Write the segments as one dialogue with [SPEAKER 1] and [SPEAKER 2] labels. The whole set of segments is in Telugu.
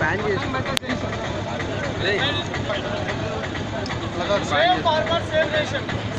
[SPEAKER 1] ప్యాన్ చేసి
[SPEAKER 2] Save farmer, save nation.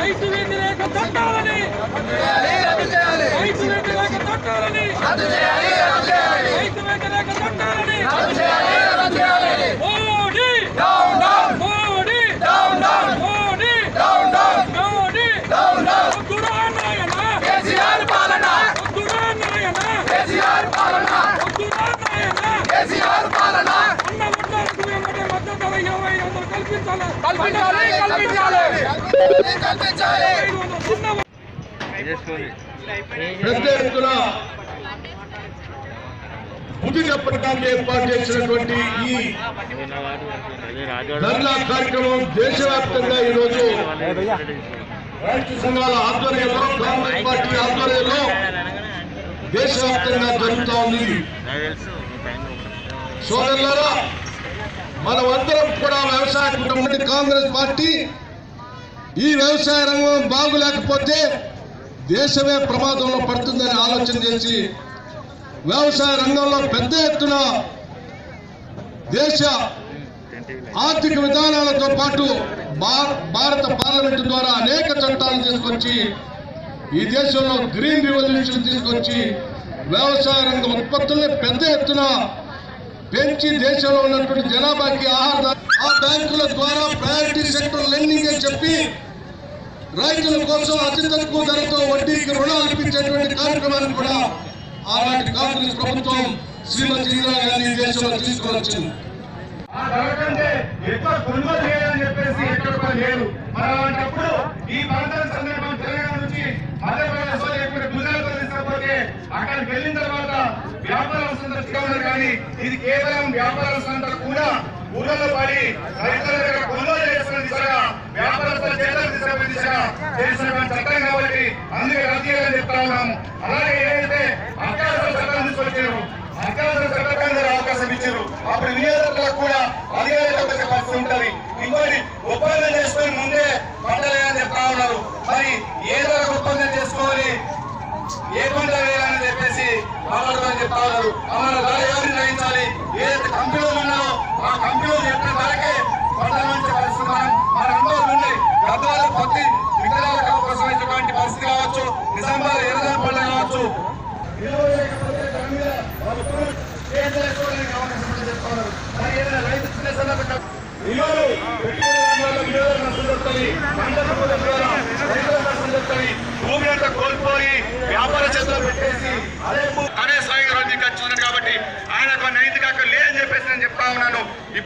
[SPEAKER 3] రైతు వ్యతిరేక చట్టాలని! రైతు వ్యతిరేక చట్టాలని! రైతు వ్యతిరేక చట్టాలని
[SPEAKER 4] ఎత్తున బుద్ధి చెప్పడానికి ఏర్పాటు చేసినటువంటి ఈ ధర్నా కార్యక్రమం దేశవ్యాప్తంగా ఈరోజు రైతు సంఘాల ఆధ్వర్యంలో కాంగ్రెస్ పార్టీ ఆధ్వర్యంలో దేశవ్యాప్తంగా జరుగుతూ ఉంది. సోదరులారా మనమందరం కూడా వ్యవసాయ కుటుంబం కాంగ్రెస్ పార్టీ ఈ వ్యవసాయ రంగం బాగులేకపోతే దేశమే ప్రమాదంలో పడుతుందని ఆలోచన చేసి వ్యవసాయ రంగంలో పెద్ద ఎత్తున దేశ ఆర్థిక విధానాలతో పాటు భా- భారత పార్లమెంటు ద్వారా అనేక చట్టాలను తీసుకొచ్చి ఈ దేశంలో గ్రీన్ రివల్యూషన్ తీసుకొచ్చి వ్యవసాయ రంగ ఉత్పత్తుల్ని పెద్ద ఎత్తున పెంచి దేశంలో ఉన్నటువంటి జనాభాకి ఆహార ఆ బ్యాంకుల ద్వారా ప్రయారిటీ సెక్టర్ లెండింగ్ అని చెప్పి రైతుల కోసం అతి తక్కువ ధరతో వడ్డీకి రుణాలు ఇప్పించేటువంటి కార్యక్రమాన్ని కూడా ఆనాటి కాంగ్రెస్ ప్రభుత్వం శ్రీమతి ఇందిరాగాంధీ ఈ దేశంలో
[SPEAKER 5] తీసుకువచ్చింది. ఎక్కువ కొనుగోలు చేయాలని చెప్పేసి ఎక్కడ కూడా లేదు. మరి అలాంటప్పుడు ఈ పంటల తీసుకపోతే అక్కడికి వెళ్ళిన తర్వాత వ్యాపార సందర్శించాలి కానీ ఇది కేవలం వ్యాపార సంత కూడా ఊళ్ళలో పడి రైతుల దగ్గర కొనుగోలు చేసుకునే దిశగా వ్యాపారస్తుల చేతులకు దిశగా దిశగా చేసినటువంటి చట్టం కాబట్టి అందుకే రద్దు చేయాలని చెప్తా ఉన్నాము. అలాగే ఏదైతే అత్యవసర చట్టం తీసుకొచ్చారు అత్యవసర చట్టం అవకాశం ఇచ్చారు అప్పుడు వినియోగదారులకు కూడా అధికారులకు చెప్పాల్సి పరిస్థితి ఉంటది ఇంకోటి ఒప్పందం చేసుకొని ముందే పంటలేదని చెప్తా ఉన్నారు మరి ఏ ధరకు ఒప్పందం చేసుకోవాలి ఏ పంట వేయాలని చెప్పేసి మాట్లాడమని చెప్తా ఉన్నారు మన ధర ఎవరిని నిర్ణయించాలి ఏదైతే కంపెనీలు ఉన్నారో ఆ కంపెనీలు చెప్పిన ధరకే పంట మంచి పరిస్థితి మనం మన అందరూ ఉంది గద్వాల పత్తి విత్తనాలకు అవసరమైనటువంటి పరిస్థితి కావచ్చు. నిజామాబాద్ ఎర్రదాని పండుగ కావచ్చు. విలువ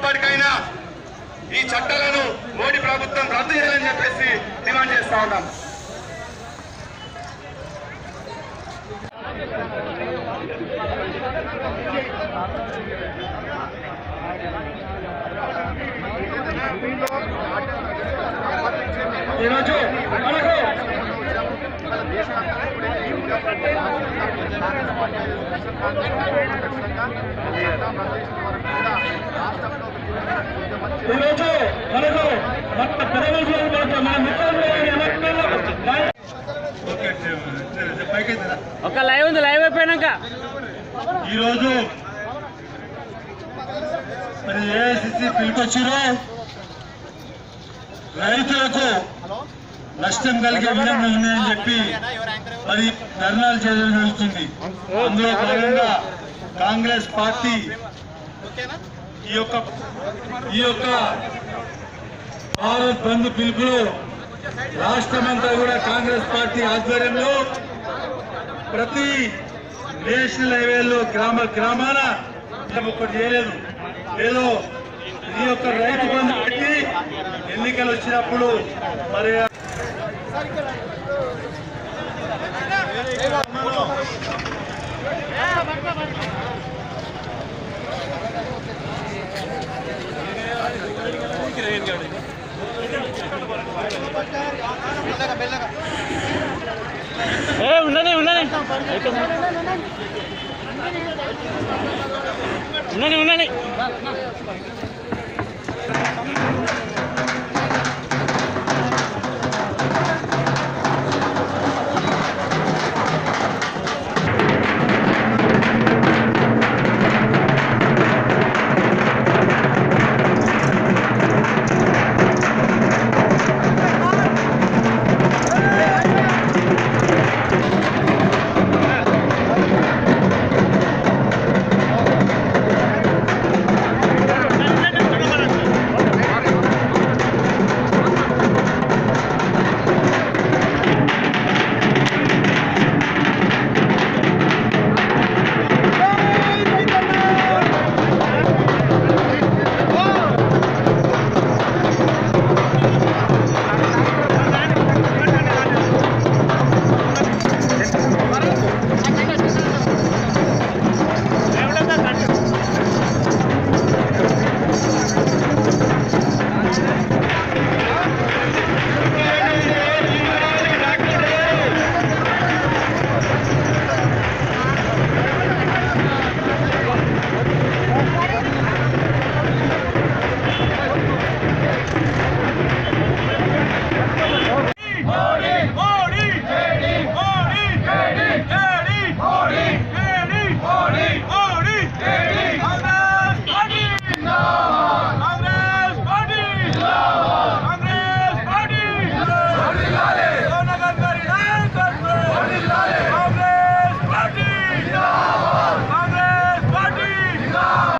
[SPEAKER 5] ఇప్పటికైనా ఈ చట్టాలను మోడీ ప్రభుత్వం రద్దు చేయాలని చెప్పేసి డిమాండ్ చేస్తా ఉన్నాం. ఈరోజు మనకు ఈరోజు మనకు మన పెదవులు మన మిత్రులు
[SPEAKER 1] ఒక లైవ్ ఉంది లైవ్ అయిపోయినాక
[SPEAKER 5] ఈరోజు మరి ఏఐసిసి పిలుపొచ్చిరో రైతులకు నష్టం కలిగే విధంగా ఉన్నాయని చెప్పి మరి ధర్నాలు చేయడం జరుగుతుంది. అందులో భాగంగా కాంగ్రెస్ పార్టీ ఈ యొక్క ఈ యొక్క భారత్ బంద్ పిలుపులో రాష్ట్రమంతా కూడా కాంగ్రెస్ పార్టీ ఆధ్వర్యంలో ప్రతి నేషనల్ హైవేల్లో గ్రామ గ్రామాన ఒక్కటి చేయలేదు. ఏదో ఈ యొక్క రైతు బంధు పెట్టి
[SPEAKER 6] ఎన్నికలు వచ్చినప్పుడు మరి
[SPEAKER 7] ఉండండి ఉండండి.